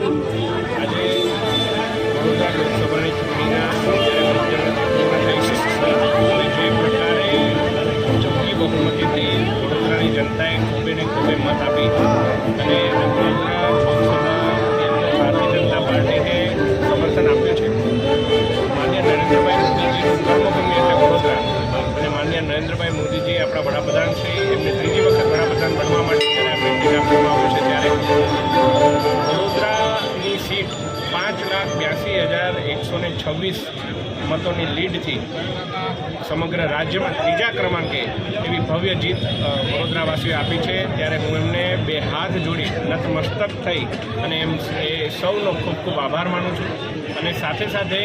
આજે વડોદરા લોકસભાની ચૂંટણીના જ્યારે પૂર્ણ થઈ છે અને જે પ્રકારે ચોખ્ખી બહુમતીથી વડોદરાની જનતાએ ખૂબે ને ખૂબે આપી અને વડોદરા ભારતીય જનતા પાર્ટીને સમર્થન આપ્યું છે માન્ય નરેન્દ્રભાઈ મોદીજીનું વડોદરા અને માન્ય નરેન્દ્રભાઈ મોદીજી, આપણા વડાપ્રધાન છે પાંચ લાખ બ્યાસી હજાર એકસો ને છવ્વીસ મતોની લીડથી સમગ્ર રાજ્યમાં ત્રીજા ક્રમાંકે એવી ભવ્ય જીત વડોદરાવાસીઓએ આપી છે. ત્યારે હું એમને બે હાથ જોડી નતમસ્તક થઈ અને એમ એ સૌનો ખૂબ ખૂબ આભાર માનું છું. અને સાથે સાથે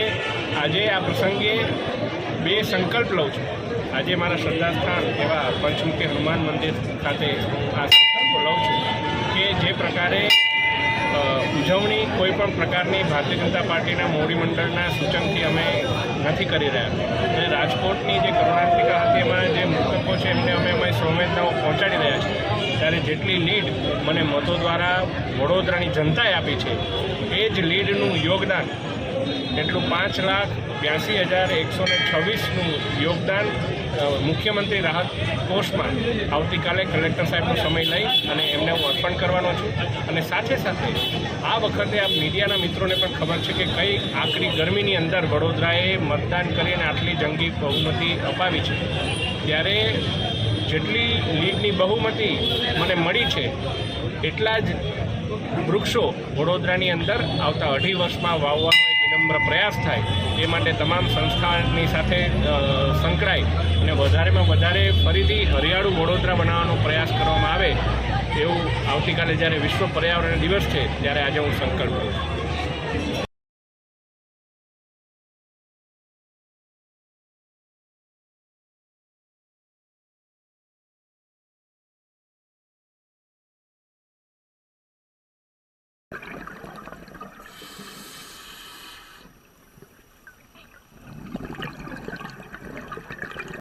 આજે આ પ્રસંગે બે સંકલ્પ લઉં છું. આજે મારા શ્રદ્ધાસ્થાન એવા પંચમુખી હનુમાન મંદિર ખાતે આ સંકલ્પ લઉં છું કે જે પ્રકારે ઉજવણી કોઈ પણ પ્રકારની ભારતીય જનતા પાર્ટીના મોવડી સૂચનથી અમે નથી કરી રહ્યા. અને રાજકોટની જે કરુણાંતિકા હતી, એમાં જે મૃતકો છે એમને અમે અમારી સંવેદનાઓ પહોંચાડી રહ્યા છીએ. ત્યારે જેટલી લીડ મને મતો દ્વારા વડોદરાની જનતાએ આપી છે, એ જ લીડનું યોગદાન એટલું પાંચ લાખ બ્યાસી હજાર એકસો ને છવ્વીસનું યોગદાન મુખ્યમંત્રી રાહત કોષમાં આવતીકાલે કલેક્ટર સાહેબનો સમય લઈ અને એમને હું અર્પણ કરવાનો છું. અને સાથે સાથે આ વખતે આ મીડિયાના મિત્રોને પણ ખબર છે કે કઈ આકરી ગરમીની અંદર વડોદરાએ મતદાન કરીને આટલી જંગી બહુમતી અપાવી છે. ત્યારે જેટલી લીગની બહુમતી મને મળી છે, એટલા જ વૃક્ષો વડોદરાની અંદર આવતા અઢી વર્ષમાં વાવવાનો એક વિનમ્ર પ્રયાસ થાય, એ માટે તમામ સંસ્થાની સાથે સંકળાય અને વધારેમાં વધારે ફરીથી હરિયાળું વડોદરા બનાવવાનો પ્રયાસ કરવામાં આવે, એવું આવતીકાલે જ્યારે વિશ્વ પર્યાવરણ દિવસ છે, ત્યારે આજે હું સંકલ્પ કરું છું.